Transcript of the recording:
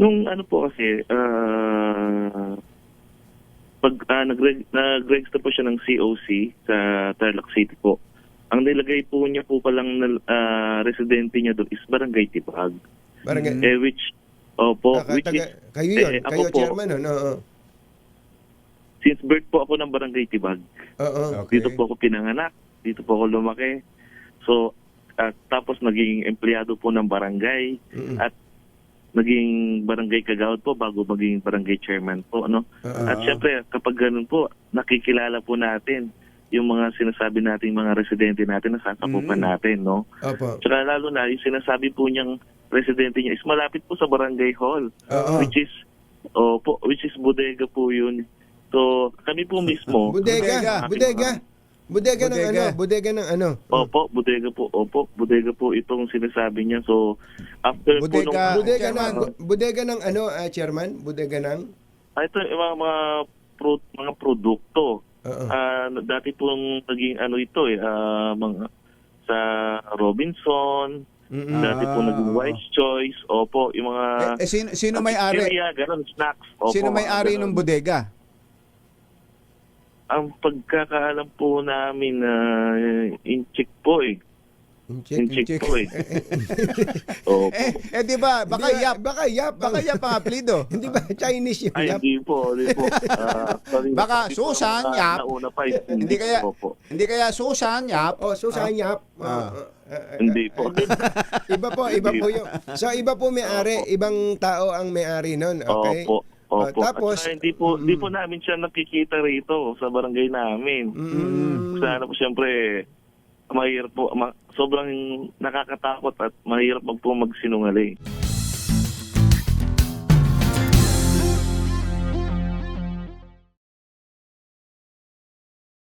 Nung ano po kasi, ah, pag ah, nag- nag-register po siya ng COC sa Tarlac City po, ang nilagay po niya po palang na- ah, residente niya doon is Barangay Tibag. Barangay, Eh, which, opo, Taka- which taga- is, kayo yun, eh, kayo po. chairman, no? Oo. since birth po ako ng Barangay Tibag, Oo. Okay. dito po ako pinanganak, dito po ako lumaki. So, at tapos naging empleyado po ng barangay Mm-mm. at naging barangay kagawad po bago maging barangay chairman po, ano? Oo. At syempre, kapag ganun po, nakikilala po natin yung mga sinasabi nating mga residente natin na sasakupan Mm. natin, no? Opo. Tsaka lalo na, yung sinasabi po niyang residente niya is malapit po sa barangay hall, Oo. which is, opo, which is bodega po yun. So, kami po mismo, Bodega, Bodega. bodega. Bodega ng Bodega. ano? Bodega ng ano? Opo, bodega po. Opo, bodega po itong sinasabi niya. So, after po Bodega. nung... Bodega Chairman. ng bodega ng ano, ah, chairman? Bodega ng Ah, ito yung mga, mga, pro, mga produkto. Oo. Ah, dati pong naging ano ito eh, ah, mga, sa Robinson, Mm-mm. dati po Ah, naging. Wise Choice, opo, yung mga... Eh, eh, sino, sino may-ari? Chicheria, ganun, snacks. Opo, Sino may-ari mga ng ganun. bodega? Ang pagkakaalam po namin na in-check po eh. Check. In-check po eh. Opo. Eh, eh di ba, baka Hindi ba- yap. Baka yap. Baka yap ang apelido. Hindi ba Chinese yung Ay, yap? hindi po, hindi po. Ah, sorry, Baka po, Susan, ah, Yap. Nauna pa eh. Hindi kaya- Opo. Hindi kaya Susan, yap. Oh, so sa yap. Ah. Ah, ah, Hindi po. iba po, iba po yung. So iba po may-ari, ibang tao ang may-ari nun, okay? Opo. Opo. Ah, tapos- At saka hindi po, hindi po namin siya nakikita rito sa barangay namin. Mm. Sana po siyempre, mahirap po, ma- sobrang nakakatakot at mahirap mag po magsinungaling.